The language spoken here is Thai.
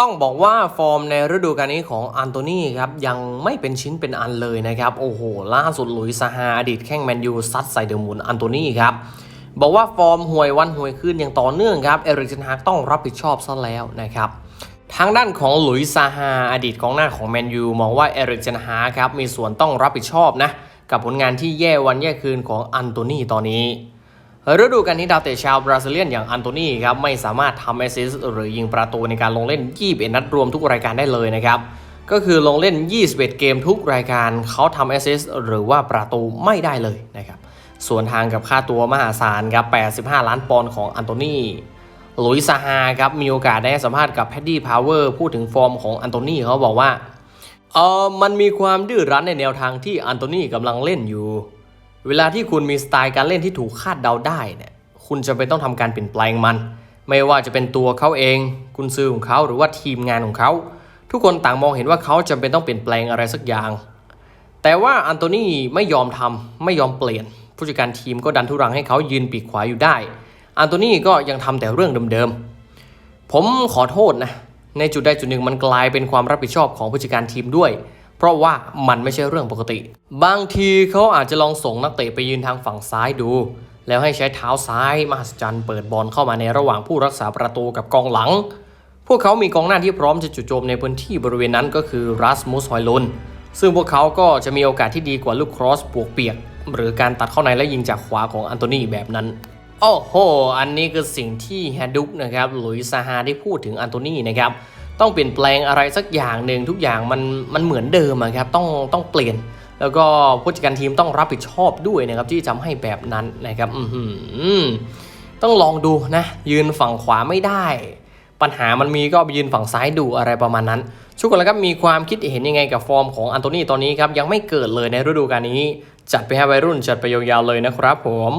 ต้องบอกว่าฟอร์มในฤดูกาลนี้ของอันโตนีครับยังไม่เป็นชิ้นเป็นอันเลยนะครับโอ้โหล่าสุดหลุยส์ซาฮาอดีตแข้งแมนยูซัดใส่เดอะมูนอันโตนีครับบอกว่าฟอร์มห่วยวันห่วยขึ้นอย่างต่อเนื่องครับเอริกเทนฮากต้องรับผิดชอบซะแล้วนะครับทางด้านของหลุยส์ซาฮาอดีตกองหน้าของแมนยูมองว่าเอริกเทนฮากครับมีส่วนต้องรับผิดชอบนะกับผลงานที่แย่วันแย่คืนของอันโตนีตอนนี้ ฤดูกาลนี้ดาวเตะชาวบราซิเลียนอย่างอันโตนีครับไม่สามารถทำแอสซิสต์หรือยิงประตูในการลงเล่น 21 นัดรวมทุกรายการได้เลยนะครับ ก็คือลงเล่น 21 เกมทุกรายการเขาทำแอสซิสต์หรือว่าประตูไม่ได้เลยนะครับ ส่วนทางกับค่าตัวมหาศาลครับ 85 ล้านปอนด์ของอันโตนีหลุยส์ซาฮาครับมีโอกาสได้สัมภาษณ์กับแพดดี้พาวเวอร์พูดถึงฟอร์มของอันโตนีเขาบอกว่าเออมันมีความดื้อรั้นในแนวทางที่อันโตนีกำลังเล่นอยู่ เวลาที่คุณมีสไตล์การเล่นที่ถูกคาดเดาได้เนี่ยคุณจะเป็นต้องทำการเปลี่ยนแปลงมัน ไม่ว่าจะเป็นตัวเขาเองกุนซือของเขาหรือว่าทีมงานของเขา ทุกคนต่างมองเห็นว่าเขาจำเป็นต้องเปลี่ยนแปลงอะไรสักอย่าง แต่ว่าอันโตนีไม่ยอมทำไม่ยอมเปลี่ยน ผู้จัดการทีมก็ดันทุรังให้เขายืนปีกขวาอยู่ได้ อันโตนีก็ยังทำแต่เรื่องเดิมๆผมขอโทษนะในจุดใดจุดหนึ่งมันกลายเป็นความรับผิดชอบของผู้จัดการทีมด้วย เพราะว่ามันไม่ใช่เรื่องปกติ บางทีเขาอาจจะลองส่งนักเตะไปยืนทางฝั่งซ้ายดู แล้วให้ใช้เท้าซ้ายมหัศจรรย์เปิดบอลเข้ามาในระหว่างผู้รักษาประตูกับกองหลัง พวกเขามีกองหน้าที่พร้อมจะจู่โจมในพื้นที่บริเวณนั้นก็คือรัสมุสฮอยลุนซึ่งพวกเขาก็จะมีโอกาสที่ดีกว่าลูกครอสปวกเปียก หรือการตัดเข้าในและยิงจากขวาของอันโตนีแบบนั้นโอ้โห อันนี้คือสิ่งที่แฮดุกนะครับ หลุยซาฮาได้พูดถึงอันโตนีนะครับ ต้องเปลี่ยนแปลงอะไรสักอย่างหนึ่งทุกอย่างมันมันเหมือนเดิมครับต้องต้องเปลี่ยน แล้วก็ผู้จัดการทีมต้องรับผิดชอบด้วยนะครับที่ทำให้แบบนั้นนะครับอือหือต้องลองดูนะยืนฝั่งขวาไม่ได้ ปัญหามันมีก็ไปยืนฝั่งซ้ายดูอะไรประมาณนั้นทุกคนแล้วครับมีความคิดเห็นยังไงกับฟอร์มของอันโตนีตอนนี้ครับยังไม่เกิดเลยในฤดูกาลนี้ จัดไปให้วัยรุ่นจัดไปยาวๆเลยนะครับผม